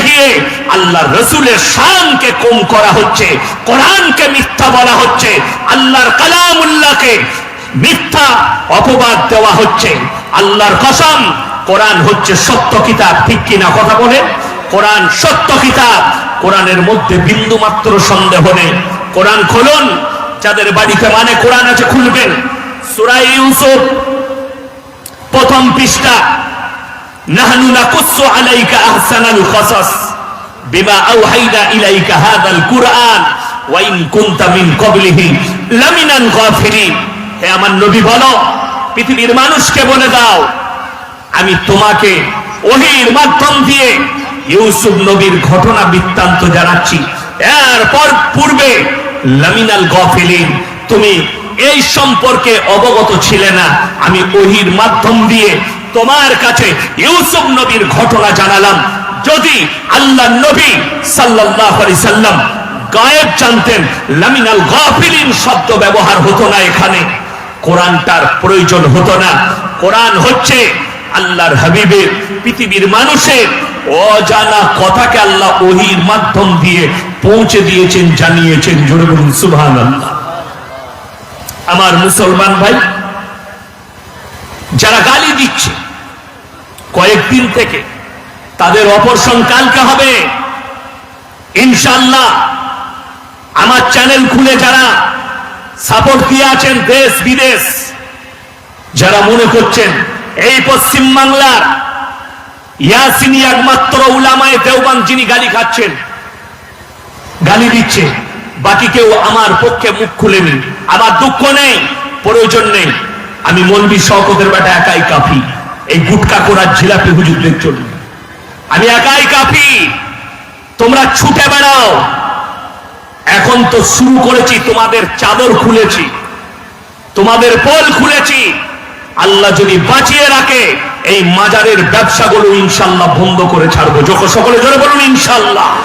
গিয়ে আল্লাহ রসুলের শানকে কম করা হচ্ছে, কোরআনকে মিথ্যা বলা হচ্ছে, আল্লাহর কালামুল্লাহকে মিথ্যা অপবাদ দেওয়া হচ্ছে। আল্লাহর কসম, কোরআন হচ্ছে সত্য কিতাব, ঠিক কিনা কথা বলে? কোরআন সত্য কিতাব, কোরআনের মধ্যে বিন্দু মাত্র সন্দেহ নেই। কোরআন খুলুন, যাদের বাড়িতে মানে কোরআন আছে খুলবেন। সুরাই ইউসুফ, প্রথম পৃষ্ঠা। হে আমার নবী বলো, পৃথিবীর মানুষকে বলে দাও, আমি তোমাকে ওহির মাধ্যম দিয়ে ইউসুফ নবীর ঘটনা বৃত্তান্ত জানাচ্ছি। এরপর পূর্বে লামিনাল গফিলিন, তুমি এই সম্পর্কে অবগত ছিলে না। আমি ওহির মাধ্যম দিয়ে তোমার কাছে ইউসুফ নবীর ঘটনা জানালাম। যদি আল্লাহ নবী আলাইহি সাল্লাম গায়েব জানতেন, লামিনাল গাফিলিন শব্দ ব্যবহার হতো না এখানে। কোরআনটার প্রয়োজন হতো না। কোরআন হচ্ছে আল্লাহর হাবিবের, পৃথিবীর মানুষের অজানা কথাকে আল্লাহ ওহির মাধ্যম দিয়ে পৌঁছে দিয়েছেন, জানিয়েছেন। জোরে বলুন আমার মুসলমান ভাই যারা গালি দিচ্ছে, কয়েকদিন থেকে তাদের অপরশন কালকে হবে। ইনশাল্লাহ আমার চ্যানেল খুলে যারা সাপোর্ট দিয়ে আছেন দেশ, বিদেশ, যারা মনে করছেন এই পশ্চিম বাংলার ইয়াসিনি একমাত্র উলামায় দেওবান যিনি গালি খাচ্ছেন, গালি দিচ্ছে, বাকি কেউ আমার পক্ষে মুখ খুলেনি। আমার দুঃখ নেই, প্রয়োজন নেই। আমি মনবি শওকতের বেটা একাই কাফি। এই গুটকা করার জিলাপি হুজুরদের জন্য। আমি একাই কাফি। তোমরা ছুটে বেড়াও। এখন তো শুরু করেছি, তোমাদের চাদর খুলেছি। তোমাদের পোল খুলেছি। আল্লাহ যদি বাঁচিয়ে রাখে, এই মাজারের ব্যবসাগুলো ইনশাল্লাহ বন্ধ করে ছাড়বো। যখন সকলে জোরে বলুন, ইনশাল্লাহ।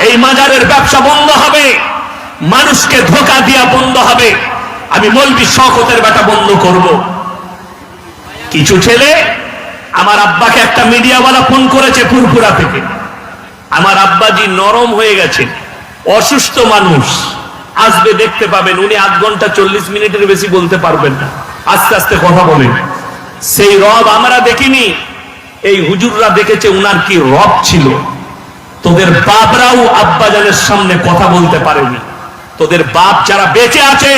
এই মাজারের ব্যবসা বন্ধ হবে। মানুষকে ধোকা দিয়া বন্ধ হবে। আমি মলবি শখতের বেটা বন্ধ করব। কিছু ছেলে আমার আব্বাকে একটা মিডিয়াওয়ালা ফোন করেছে পুরপুরা থেকে। আমার আব্বাজি নরম হয়ে গেছে, অসুস্থ মানুষ। আসবে দেখতে পাবেন, উনি আধ ঘণ্টা চল্লিশ মিনিটের বেশি বলতে পারবেন না। আস্তে আস্তে কথা বলেন সেই রব আমরা দেখিনি, এই হুজুররা দেখেছে উনার কি রব ছিল। তোদের বাপরাও আব্বাজানের সামনে কথা বলতে পারেনি। তোদের বাপ যারা বেঁচে আছে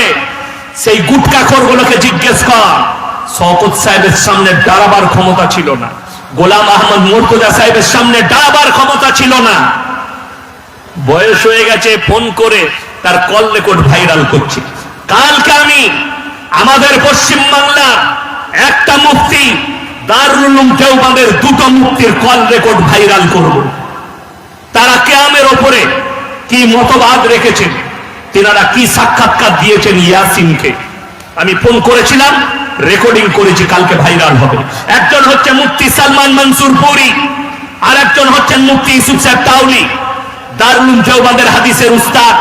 সেই গুটকা খোরগুলোকে জিজ্ঞেস কর। শওকত সাহেবের সামনে দাঁড়াবার ক্ষমতা ছিল না। গোলাম আহমদ মোর্তজা সাহেবের সামনে দাঁড়াবার ক্ষমতা ছিল না। বয়স হয়ে গেছে, ফোন করে তার কল রেকর্ড ভাইরাল করছে। কালকে আমি আমাদের পশ্চিম বাংলার একটা মুক্তি দারুল দেওবাদের দুটো মুক্তির কল রেকর্ড ভাইরাল করব। তারা কেয়ামের ওপরে কি মতবাদ রেখেছেন? তেনারা কি সাক্ষাৎকার দিয়েছেন ইয়াসিনকে? আমি ফোন করেছিলাম রেকর্ডিং করেছি, কালকে ভাইরাল হবে। একজন হচ্ছে মুফতি সালমান মনসুর পুরি আর একজন হচ্ছেন মুফতি ইউসুফ সাহেব তাউলি দারুল দেওবাদের হাদিসের উস্তাদ,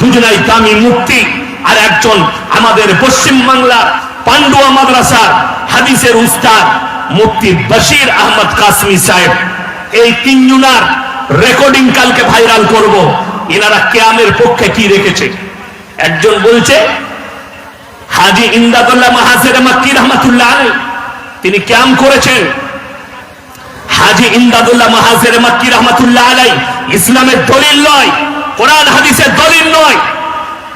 দুজনাই দামি মুক্তি আর একজন আমাদের পশ্চিম বাংলার পান্ডুয়া মাদ্রাসার হাদিসের উস্তাদ, মুফতি বশির আহমদ কাসমি সাহেব। এই তিনজনার রেকর্ডিং কালকে ভাইরাল করব। এনারা কেয়ামের পক্ষে কি রেখেছে? একজন বলছে, হাজি ইমদাদুল্লাহ মাহাজের মাক্কি রহমাতুল্লাহ তিনি ক্যাম করেছেন। হাজি ইমদাদুল্লাহ মাহাজের মাক্কি রহমাতুল্লাহ আলাই ইসলামের দলিল নয়, কোরআন হাদিসের দলিল নয়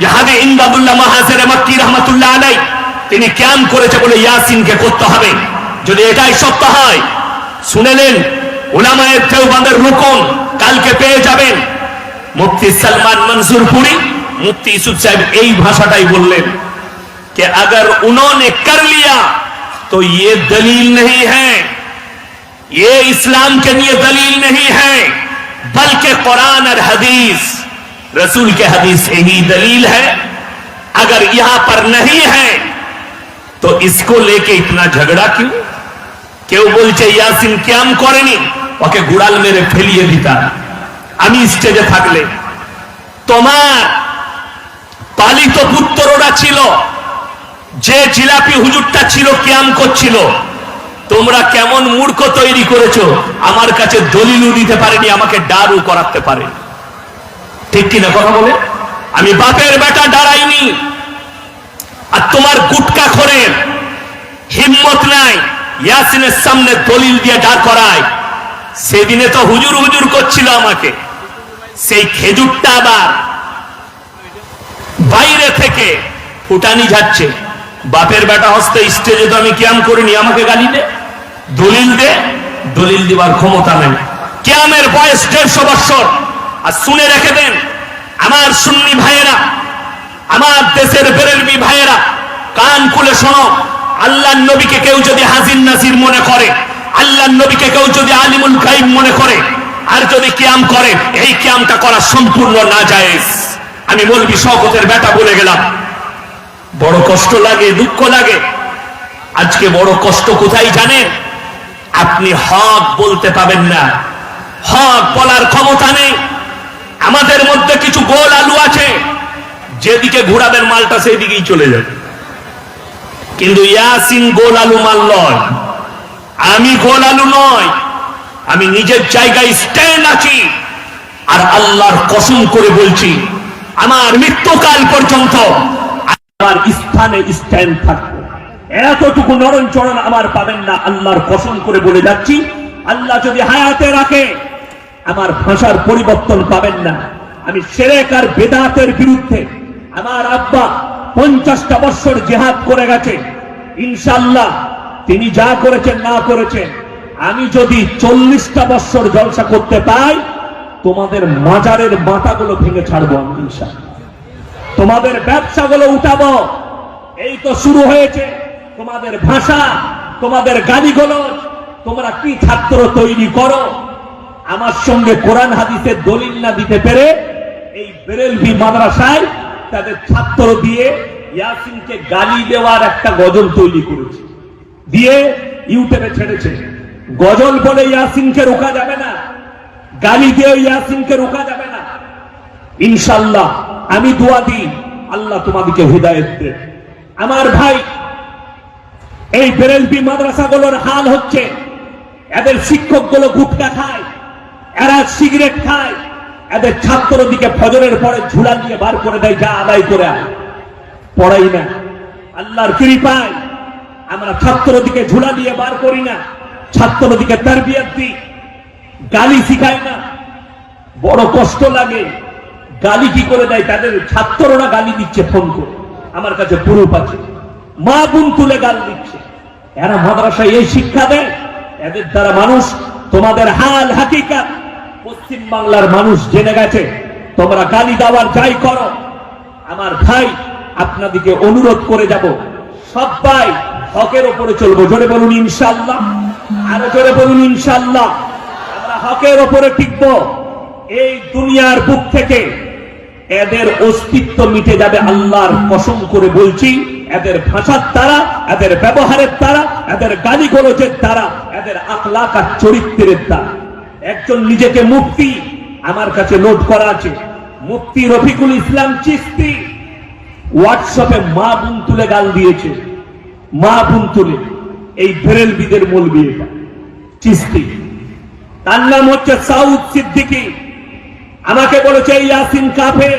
যে হাজি ইমদাদুল্লাহ মাহাজের মাক্কি রহমাতুল্লাহ আলাই তিনি ক্যাম করেছে বলে ইয়াসিনকে করতে হবে। যদি এটাই সত্য হয় শুনেলেন উলামায়ের দেওবাদের রুকন কালকে পেয়ে যাবেন। মুফতি सलमान मंसूर पुरी मुफ्ती यूसुफ साहब यही भाषाटाई बोललेन कि अगर उन्होंने कर लिया तो ये दलील नहीं है ये इस्लाम के लिए दलील नहीं है बल्कि कुरान और हदीस रसूल के हदीस यही दलील है अगर यहां पर नहीं है तो इसको लेके इतना झगड़ा क्यों কেউ বলছে ইয়াসিন ক্যাম করেনি ওকে গুড়াল মেরে ফেলিয়ে দিতা আমি স্টেজে থাকলে। তোমার পালিত পুত্ররা ছিল, যে জিলাপি হুজুরটা ছিল, ক্যাম করছিল। তোমরা কেমন মূর্খ তৈরি করেছ, আমার কাছে দলিলও দিতে পারেনি, আমাকে ডারু করাতে পারে। ঠিক কিনা কথা বলে? আমি বাপের বেটা ডারাইনি আর তোমার গুটকা খোরের হিম্মত নাই, ইয়াসিনের সামনে দলিল দিয়ে ডার করায়। সেদিনে তো হুজুর হুজুর করছিল আমাকে। সেই খেজুরটা আবার বাইরে থেকে ফুটানি যাচ্ছে বাপের বেটা হস্তে স্টেজে তো আমি ক্যাম করিনি, আমাকে গালি দে, দলিল দে, দলিল দিবার ক্ষমতা নেই। ক্যামের বয়স দেড়শো বৎসর। আর শুনে রেখে দেন, আমার সুন্নি ভাইয়েরা, আমার দেশের বেরেলবি ভাইয়েরা, কান খুলে শোনো আল্লাহ নবীকে কেউ যদি হাজির নাসির মনে করে আল্লাহ নবীকে কেউ যদি আলিমুল গাইব মনে করে, আর যদি কিয়াম করে, এই কিয়ামটা করা সম্পূর্ণ না আমি শকতের বেটা বলে গেলাম, বড় কষ্ট লাগে, দুঃখ লাগে। আজকে বড় কষ্ট কোথায় আপনি হক বলতে পাবেন না। হক বলার ক্ষমতা নেই। আমাদের মধ্যে কিছু গোল আলু আছে। যেদিকে ঘুরাবেন মালটা সেই দিকেই চলে যাবে। কিন্তু ইয়াসিন গোল আলু মাল নয়। আমি গোল আলু নয়। আমি নিজের জায়গায় স্ট্যান্ড আছি। আর আল্লাহর কসম করে বলছি, আমার মৃত্যুকাল পর্যন্ত আমার স্থানে স্ট্যান্ড থাকব। এতটুকু নরম চরণ আমার পাবেন না, আল্লাহর কসম করে বলে যাচ্ছি। আল্লাহ যদি হায়াতে রাখে, আমার ভাষার পরিবর্তন পাবেন না। আমি সেরেক আর বেদাতের বিরুদ্ধে আমার আব্বা পঞ্চাশটা বৎসর জেহাদ করে গেছে। ইনশাল্লাহ তিনি যা করেছেন, না করেছেন আমি যদি চল্লিশটা বৎসর জলসা করতে পাই, তোমাদের মাজারের মাথাগুলো ভেঙে ছাড়বো আমি ইনশাল্লাহ তোমাদের ব্যবসাগুলো উঠাবো। এই তো শুরু হয়েছে। তোমাদের ভাষা, তোমাদের গালিগুলো, তোমরা কি ছাত্র তৈরি করো? আমার সঙ্গে কোরআন হাদিসের দলিল না দিতে পেরে এই বেরেলভি মাদ্রাসায় তাদের ছাত্র দিয়ে ইয়াসিনকে গালি দেওয়ার একটা গজল তৈরি করেছে। দিয়ে ইউটিউবে ছেড়েছে। গজল বলে ইয়াসিনকে রোকা যাবে না, গালি দিয়ে ইয়াসিনকে রোকা যাবে না। ইনশাল্লাহ আমি দোয়া দিই, আল্লাহ তোমাদেরকে হৃদায়ত দে। আমার ভাই, এই বেরেলবি মাদ্রাসাগুলোর হাল হচ্ছে, এদের শিক্ষকগুলো গুটকা খায়, এরা সিগারেট খায়, এদের ছাত্র দিকে ফজরের পরে ঝুলা দিয়ে বার করে দেয়, যা আদায় করে পড়াই না। আল্লাহর কৃপায় আমরা ছাত্র দিকে ঝুলা দিয়ে বার করি না। ছাত্র দিকে তারবিয়াত দিই। গালি শিখাই না। বড় কষ্ট লাগে। গালি কি করে দেয় তাদের? ছাত্ররা গালি দিচ্ছে ফোন করে। আমার কাছে পুরুপ আছে। মা বোন তুলে গাল দিচ্ছে। এরা মাদ্রাসায় এই শিক্ষা দেয়। এদের দ্বারা মানুষ তোমাদের হাল হাকিকা পশ্চিম বাংলার মানুষ জেনে গেছে, তোমরা গালি দেওয়ার যাই করো। আমার ভাই, আপনাদিকে অনুরোধ করে যাব। সবাই হকের ওপরে চলবো। জোরে বলুন ইনশাল্লাহ আরও জোরে বলুন ইনশাল্লাহ আমরা হকের ওপরে টিকবো। এই দুনিয়ার বুক থেকে এদের অস্তিত্ব মিটে যাবে আল্লাহর কসম করে বলছি। এদের ভাষার তারা, এদের ব্যবহারের তারা, এদের গালি গলজের দ্বারা এদের আখলাক আর চরিত্রের দ্বারা একজন নিজেকে মুক্তি আমার কাছে নোট করা আছে। মুক্তি রফিকুল ইসলাম চিস্তি। হোয়াটসঅ্যাপে মা বুন তুলে গাল দিয়েছে। মা বুন তুলে। এই বেরেল বিদের মূল বিয়েটা চিস্তি। তার নাম হচ্ছে সাউদ সিদ্দিকী। আমাকে বলেছে ইয়াসিন কাফে।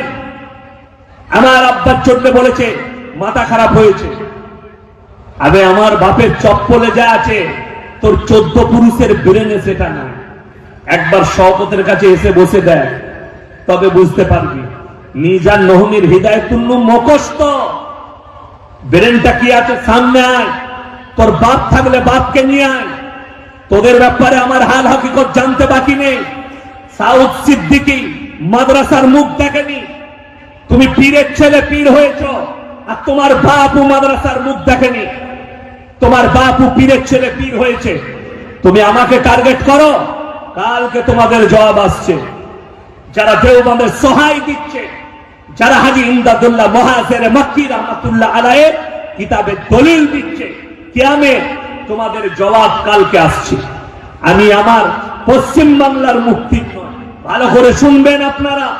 আমার আব্বার জন্য বলেছে, মাথা খারাপ হয়েছে। আবে আমার বাপের চপ্পলে যা আছে, তোর চোদ্দ পুরুষের ব্রেনে সেটা না। একবার শওকতের কাছে এসে বসে দেয় তবে বুঝতে পারবি নিজান নহমির হৃদায়তুল্ল মুখস্ত ব্রেনটা কি আছে সামনে আয়। তোর বাপ থাকলে বাপকে নিয়ে আয়। তোদের ব্যাপারে আমার হাল হাকিকত জানতে বাকি নেই। সাউথ সিদ্দিকি মাদ্রাসার মুখ দেখেনি। তুমি পীরের ছেলে পীর হয়েছ আর তোমার বাপু মাদ্রাসার মুখ দেখেনি। তোমার বাপু পীরের ছেলে পীর হয়েছে। তুমি আমাকে টার্গেট করো, কালকে তোমাদের জবাব আসছে। যারা দেওবন্দের সহায় দিচ্ছে, যারা হাজি ইমদাদুল্লাহ মহাজের মক্কি রহমতুল্লাহ আলায়ে কিতাবে দলিল দিচ্ছে কিয়ামে তোমাদের জবাব কালকে আসছে। আমি আমার পশ্চিম বাংলার মুক্তি ভালো করে শুনবেন আপনারা।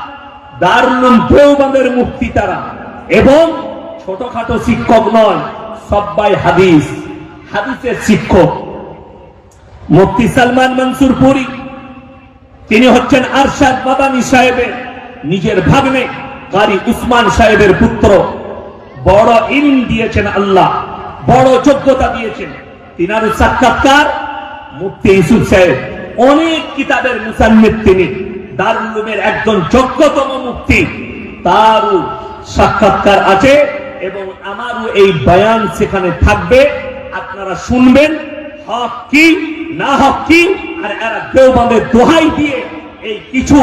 দারুল দেওবন্দের মুক্তি তারা। এবং ছোটখাটো শিক্ষক নয় সবাই হাদিস। হাদিসের শিক্ষক। মুফতি সালমান মনসুর পুরী। তিনি হচ্ছেন আরশাদ মাদানী সাহেবের নিজের ভাগ্নে কারি উসমান সাহেবের পুত্র। বড় ইন দিয়েছেন আল্লাহ। বড় যোগ্যতা দিয়েছেন। তিনার সাক্ষাৎকার মুফতি ইউসুফ সাহেব। অনেক কিতাবের মুসান্নিদ তিনি। দারুলুমের একজন যোগ্যতম মুক্তি তারও সাক্ষাৎকার আছে এবং আমারও এই বয়ান সেখানে থাকবে। আপনারা শুনবেন হক কি, না হক কি, আর এরা দেওবন্দের দোহাই দিয়ে এই কিছু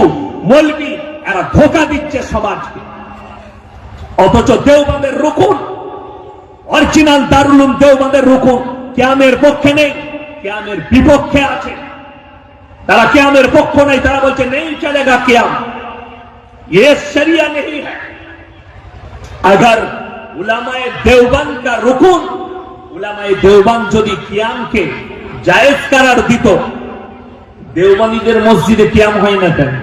মলবি এরা ধোকা দিচ্ছে সমাজকে। অথচ দেওবন্দের রুকুন অরিজিনাল দারুলুম দেওবন্দের রুকুন ক্যামের পক্ষে নেই ক্যামের বিপক্ষে আছে তারা ক্যামের পক্ষ নেই তারা বলছে নেই চলেগা ক্যাম ये शरिया नहीं है अगर उलामाए देवबंद का रुकुन উলামায়ে দেওবান যদি কিয়ামকে জায়েজ করার দিত দেওবানীদের মসজিদে কিয়াম হয় না কেন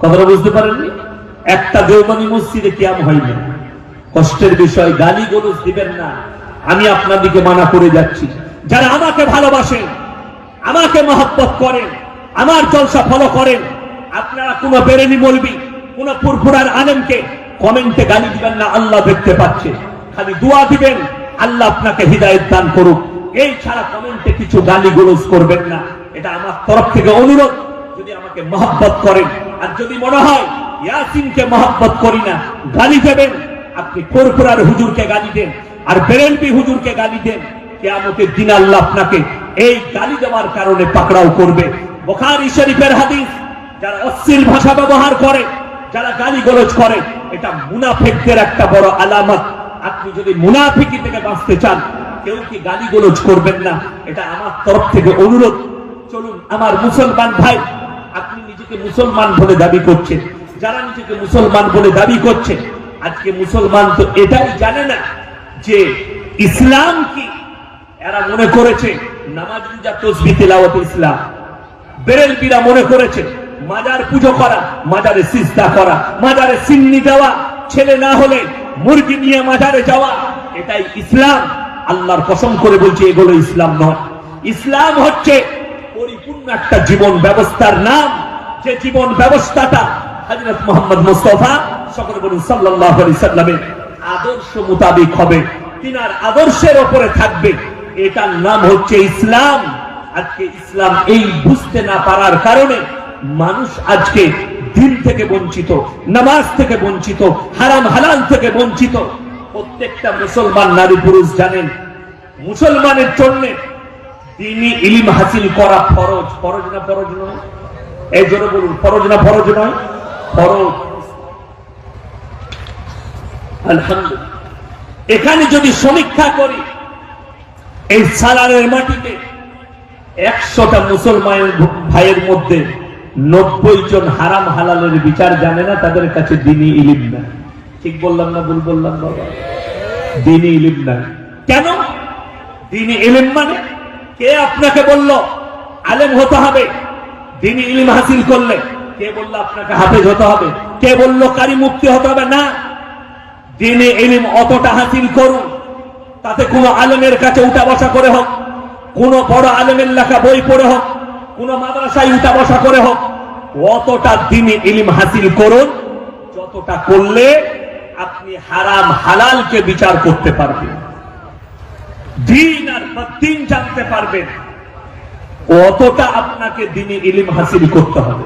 কথাটা বুঝতে পারেননি একটা দেওবানী মসজিদে কিয়াম হয় না কষ্টের বিষয় গালি গলুজ দিবেন না। আমি আপনাদিকে মানা করে যাচ্ছি। যারা আমাকে ভালোবাসেন, আমাকে মহব্বত করেন, আমার জলসা ফলো করেন, আপনারা কোন বেরেনি বলবি কোন পুরপুরার আলেমকে কমেন্টে গালি দিবেন না, আল্লাহ দেখতে পাচ্ছে। খালি দোয়া দিবেন, আল্লাহ আপনাকে হৃদায়ত দান করুক। এই ছাড়া কমেন্টে কিছু গালি গুলোজ করবেন না। এটা আমার তরফ থেকে অনুরোধ। যদি আমাকে মহব্বত করেন, আর যদি মনে হয় ইয়াসিনকে মহব্বত করি না, গালি দেবেন আপনি কোরপুরার হুজুরকে গালি দেন, আর বেরেলবি হুজুরকে গালি দেন, কেয়ামতের দিন আল্লাহ আপনাকে এই গালি দেওয়ার কারণে পাকড়াও করবে। বোখারি শরীফের হাদিস, যারা অশ্লীল ভাষা ব্যবহার করে, যারা গালি গলজ করে, এটা মুনাফেকদের একটা বড় আলামত। আপনি যদি মুনাফিকি থেকে বাঁচতে চান, কেউ কি গালি গলজ করবেন না? এটা আমার তরফ থেকে অনুরোধ। চলুন, আমার মুসলমান ভাই, আপনি নিজেকে মুসলমান বলে দাবি করছেন। যারা নিজেকে মুসলমান বলে দাবি করছে আজকে মুসলমান তো এটাই জানে না যে ইসলাম কি? এরা মনে করেছে নামাজ রোজা তসবি তেলাওয়াত ইসলাম। বেরেলবিরা মনে করেছে মাজার পুজো করা, মাজারে সিজদা করা, মাজারে সিন্নি দেওয়া, ছেলে না হলে মুরগি নিয়ে মাজারে যাওয়া, এটাই ইসলাম। আল্লাহর কসম করে বলছে, এগুলো ইসলাম নয়। ইসলাম হচ্ছে পরিপূর্ণ একটা জীবন ব্যবস্থার নাম। যে জীবন ব্যবস্থাটা হযরত মোহাম্মদ মুস্তাফা সকলে বলুন আলাইহি সাল্লামের আদর্শ মোতাবেক হবে। তিনার আদর্শের ওপরে থাকবে। এটার নাম হচ্ছে ইসলাম। আজকে ইসলাম এই বুঝতে না পারার কারণে মানুষ আজকে দিন থেকে বঞ্চিত, নামাজ থেকে বঞ্চিত, হারাম হালাল থেকে বঞ্চিত। প্রত্যেকটা মুসলমান নারী পুরুষ জানেন, মুসলমানের জন্য দিনই ইলিম হাসিল করা ফরজ। ফরজ না ফরজ নয়? এই জন্য বলুন, ফরজ না ফরজ নয়? ফরজ। এখানে যদি সমীক্ষা করি, এই সালারের মাটিতে একশোটা মুসলমানের ভাইয়ের মধ্যে নব্বই জন হারাম হালালের বিচার জানে না, তাদের কাছে দিনই ইলিম না ঠিক বললাম না ভুল বললাম বাবা? দিনই ইলিম না কেন? দিনই ইলিম মানে কে আপনাকে বলল, আলেম হতে হবে দিনই ইলিম হাসিল করলে কে বলল, আপনাকে হাফেজ হতে হবে কে বলল কারি মুক্তি হতে হবে না। দিনে এলিম অতটা হাসিল করুন। তাতে কোন আলেমের কাছে উঠা বসা করে হোক, কোন বড় আলেমের লেখা বই পড়ে হোক, কোন মাদ্রাসায় উঠা বসা করে হোক, অতটা দিনে এলিম হাসিল করুন, যতটা করলে আপনি হারাম হালালকে বিচার করতে পারবেন। দিন আর দিন জানতে পারবেন। অতটা আপনাকে দিনে ইলিম হাসিল করতে হবে।